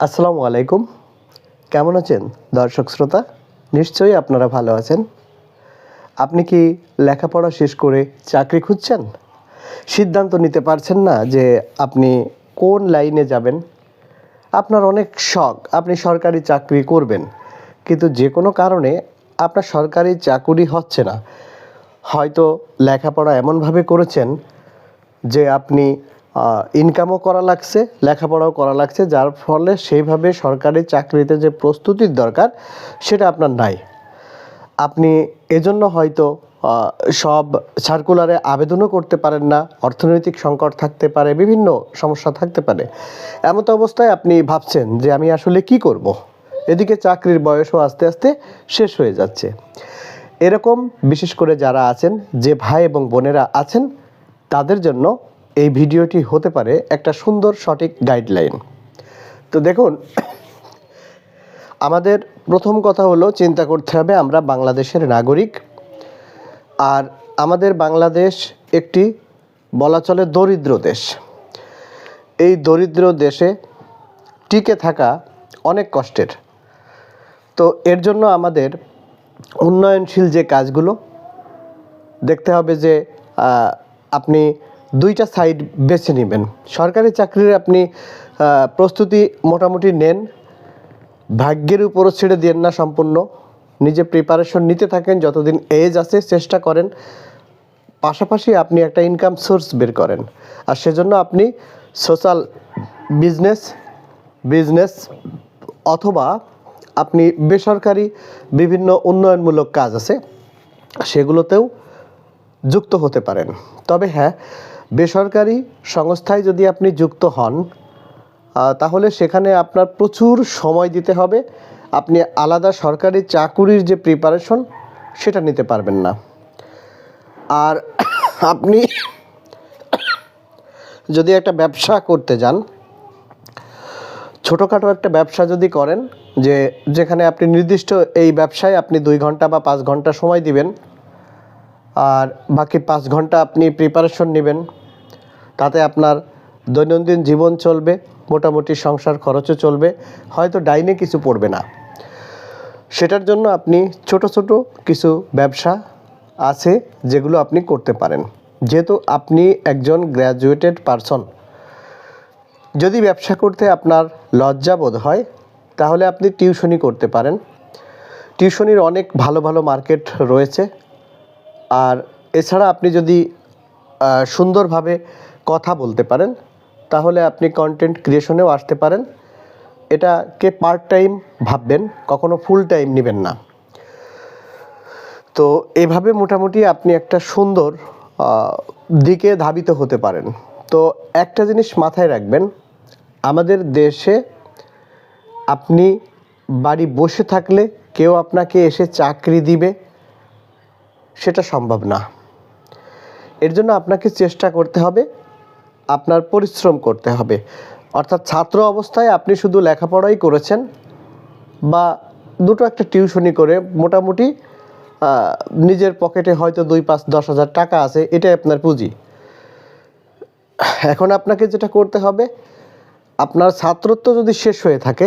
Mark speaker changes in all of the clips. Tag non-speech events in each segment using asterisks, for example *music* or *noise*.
Speaker 1: আসসালামু আলাইকুম। কেমন আছেন দর্শক শ্রোতা? নিশ্চয়ই আপনারা ভালো আছেন। আপনি কি লেখাপড়া শেষ করে চাকরি খুঁজছেন? সিদ্ধান্ত নিতে পারছেন না যে আপনি কোন লাইনে যাবেন। আপনার অনেক শখ, আপনি সরকারি চাকরি করবেন। কিন্তু যে কোনো কারণে আপনার সরকারি চাকুরি হচ্ছে না। হয়তো লেখাপড়া এমনভাবে করেছেন যে আপনি ইনকামও করা লাগছে, লেখাপড়াও করা লাগছে, যার ফলে সেইভাবে সরকারি চাকরিতে যে প্রস্তুতির দরকার, সেটা আপনার নাই। আপনি এজন্য হয়তো সব সার্কুলারে আবেদনও করতে পারেন না, অর্থনৈতিক সংকট থাকতে পারে, বিভিন্ন সমস্যা থাকতে পারে। এমত অবস্থায় আপনি ভাবছেন যে আমি আসলে কি করব। এদিকে চাকরির বয়সও আস্তে আস্তে শেষ হয়ে যাচ্ছে। এরকম বিশেষ করে যারা আছেন, যে ভাই এবং বোনেরা আছেন, তাদের জন্য এই ভিডিওটি হতে পারে একটা সুন্দর সঠিক গাইডলাইন তো দেখুন, আমাদের প্রথম কথা হলো, চিন্তা করতে হবে আমরা বাংলাদেশের নাগরিক। আর আমাদের বাংলাদেশ একটি, বলা চলে দরিদ্র দেশ। এই দরিদ্র দেশে টিকে থাকা অনেক কষ্টের। তো এর জন্য আমাদের উন্নয়নশীল যে কাজগুলো, দেখতে হবে যে আপনি দুইটা সাইড বেছে নেবেন। সরকারি চাকরির আপনি প্রস্তুতি মোটামুটি নেন। ভাগ্যের উপরও ছেড়ে দেন না সম্পূর্ণ। নিজে প্রিপারেশন নিতে থাকেন, যতদিন এজ আছে চেষ্টা করেন। পাশাপাশি আপনি একটা ইনকাম সোর্স বের করেন। আর সেজন্য আপনি সোশ্যাল বিজনেস বিজনেস অথবা আপনি বেসরকারি বিভিন্ন উন্নয়নমূলক কাজ আছে, সেগুলোতেও যুক্ত হতে পারেন। তবে হ্যাঁ বেসরকারি সংস্থায় যদি আপনি যুক্ত হন তাহলে সেখানে আপনার প্রচুর সময় দিতে হবে। আপনি আলাদা সরকারি চাকুরির যে প্রিপারেশন সেটা নিতে পারবেন না। আর *coughs* আপনি *coughs* যদি একটা ব্যবসা করতে যান, ছোটোখাটো একটা ব্যবসা যদি করেন, যে যেখানে আপনি নির্দিষ্ট এই ব্যবসায় আপনি দুই ঘণ্টা বা পাঁচ ঘণ্টা সময় দিবেন আর বাকি পাঁচ ঘণ্টা আপনি প্রিপারেশন নেবেন। তাতে আপনার দৈনন্দিন জীবন চলবে, মোটামুটি সংসার খরচও চলবে, হয়তো ডাইনে কিছু পড়বে না। সেটার জন্য আপনি ছোট ছোট কিছু ব্যবসা আছে যেগুলো আপনি করতে পারেন। যেহেতু আপনি একজন গ্র্যাজুয়েটেড পারসন যদি ব্যবসা করতে আপনার লজ্জা বোধ হয়, তাহলে আপনি টিউশনি করতে পারেন। টিউশনির অনেক ভালো ভালো মার্কেট রয়েছে। আর এছাড়া আপনি যদি সুন্দরভাবে কথা বলতে পারেন, তাহলে আপনি কন্টেন্ট ক্রিয়েশনেও আসতে পারেন। এটাকে পার্ট টাইম ভাববেন, কখনো ফুল টাইম নেবেন না। তো এভাবে মোটামুটি আপনি একটা সুন্দর দিকে ধাবিত হতে পারেন। তো একটা জিনিস মাথায় রাখবেন, আমাদের দেশে আপনি বাড়ি বসে থাকলে কেউ আপনাকে এসে চাকরি দিবে সেটা সম্ভব না। এর জন্য আপনাকে চেষ্টা করতে হবে, আপনার পরিশ্রম করতে হবে। অর্থাৎ ছাত্র অবস্থায় আপনি শুধু লেখাপড়াই করেছেন বা দুটো একটা টিউশনি করে মোটামুটি নিজের পকেটে হয়তো দুই পাঁচ দশ হাজার টাকা আছে, এটাই আপনার পুঁজি। এখন আপনাকে যেটা করতে হবে, আপনার ছাত্রত্ব যদি শেষ হয়ে থাকে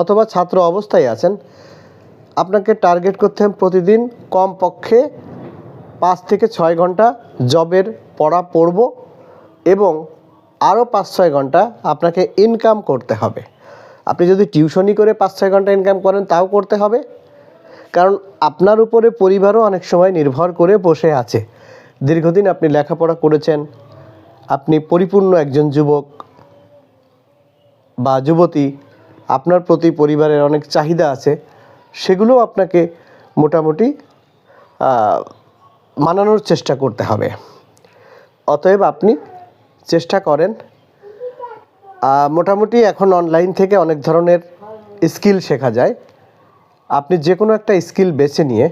Speaker 1: অথবা ছাত্র অবস্থায় আছেন, আপনাকে টার্গেট করতে হবে প্রতিদিন কম পক্ষে পাঁচ থেকে ছয় ঘণ্টা জবের পড়া পড়ব এবং আরও পাঁচ ছয় ঘণ্টা আপনাকে ইনকাম করতে হবে। আপনি যদি টিউশনি করে পাঁচ ছয় ঘণ্টা ইনকাম করেন, তাও করতে হবে। কারণ আপনার উপরে পরিবারও অনেক সময় নির্ভর করে বসে আছে। দীর্ঘদিন আপনি লেখাপড়া করেছেন, আপনি পরিপূর্ণ একজন যুবক বা যুবতী, আপনার প্রতি পরিবারের অনেক চাহিদা আছে সেগুলো আপনাকে মোটামুটি মানানোর চেষ্টা করতে হবে। অতএব আপনি চেষ্টা করেন মোটামুটি এখন অনলাইন থেকে অনেক ধরনের স্কিল শেখা যায়। আপনি যে কোনো একটা স্কিল বেছে নিয়ে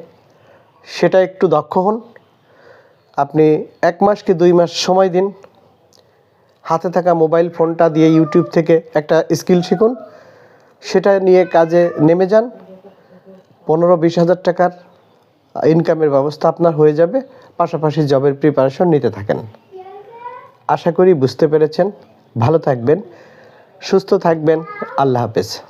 Speaker 1: সেটা একটু দক্ষ হন। আপনি এক মাস কি দুই মাস সময় দিন। হাতে থাকা মোবাইল ফোনটা দিয়ে ইউটিউব থেকে একটা স্কিল শিখুন। সেটা নিয়ে কাজে নেমে যান। পনেরো বিশ হাজার টাকার ইনকামের ব্যবস্থা আপনার হয়ে যাবে, পাশাপাশি জবের প্রিপারেশন নিতে থাকেন। আশা করি বুঝতে পেরেছেন। ভালো থাকবেন, সুস্থ থাকবেন। আল্লাহ হাফেজ।